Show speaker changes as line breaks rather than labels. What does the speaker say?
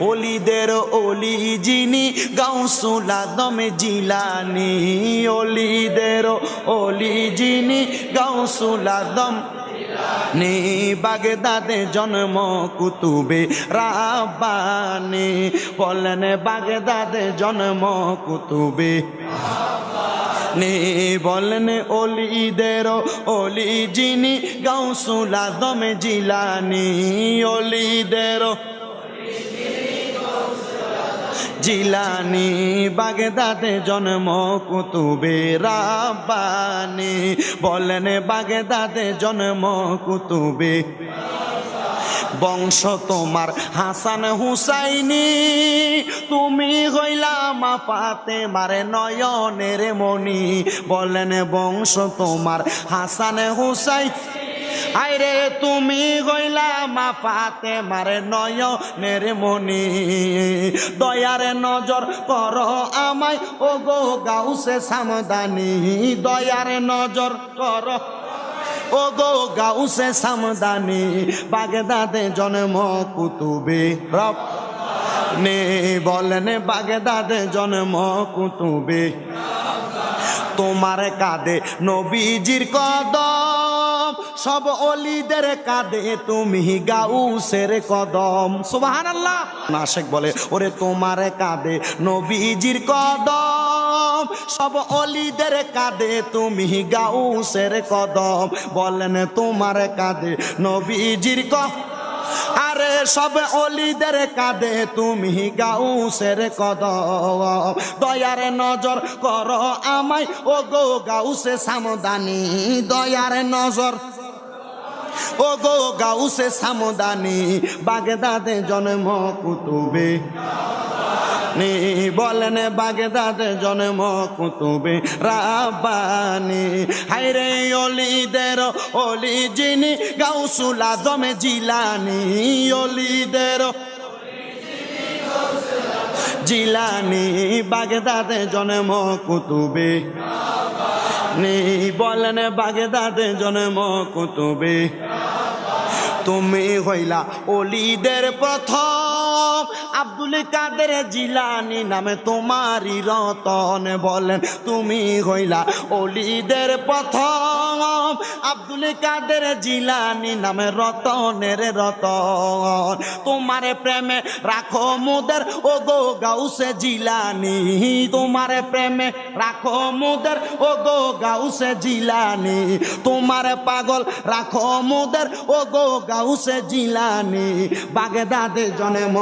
অলিদের অলি যিনি গাউসুল আদম জিলানি, অলিদের অলি যিনি গাউসুল আদম নি, বাগদাদে জন্ম কুতুবে রাব্বানি, বলেন বাগদাদে জন্ম কুতুবে নে বলেন অলিদের অলি যিনি গাউসুল আদম জিলানি, অলিদের জিলানি বাগদাদে জন্ম কুতুবে রাব্বানি। বলেন বাগদাদে জন্ম কুতুবে। বংশ তোমার হাসান হুসাইনি। তুমি হইলা মা পাতে মারে নয়নের মণি। বলেন বংশ তোমার হাসান হুসাই আইরে তুমি গইলা মা পাতে মারে নয়নের মণি। দয়ারে নজর কর আমায় ও গো গাউসে সামদানি। দয়ারে নজর কর ও গো গাউসে সামদানি। বাগদাদে জন্ম কুতুবে রব নে বলেন, বাগদাদে জন্ম কুতুবে তোমার কাঁধে নবীজির কদম সব অলিদের কাঁধে তুমি গাউসের কদম। সুবাহান আল্লাহ নাশেক বলে, ওরে তোমার কাঁধে নবীজির কদম। সব অলিদের কাঁধে তুমি গাউসের কদম। বলেন, তোমার কাঁধে নবীজির কদম আরে, সব অলিদের কাঁধে তুমি গাউসের কদম। দয়ার নজর কর আমায় ও গো গাউসে সামদানি। দয়ার নজর ও গো গাউসে সামদানি, বাগদাদে জন্ম কুতুবে। নি বলেন বাগদাদে জন্ম কুতুবে, রাব্বানি। হাইরে অলিদের অলি যিনি গাউসুল আদমে জিলানি, অলিদের। জিলানি, বাগদাদে জন্ম কুতুবে। নি বলেন বাগদাদে জন্ম কুতুবে। তুমি হইলা অলিদের প্রথম আব্দুল কাদের জিলানি নামে তোমারই রতন বলেন, তুমি হইলা অলিদের প্রথম। আব্দুল কাদের জিলানি নামে রতনের রতন। তোমার প্রেমে রাখো মুদের ও গো গাউসে জিলানি। তোমার প্রেমে রাখো মুদের ও গো গাউসে জিলানি। তোমার পাগল রাখো মুদের ও গো গাউসে জিলানি। বাগদাদে জন্ম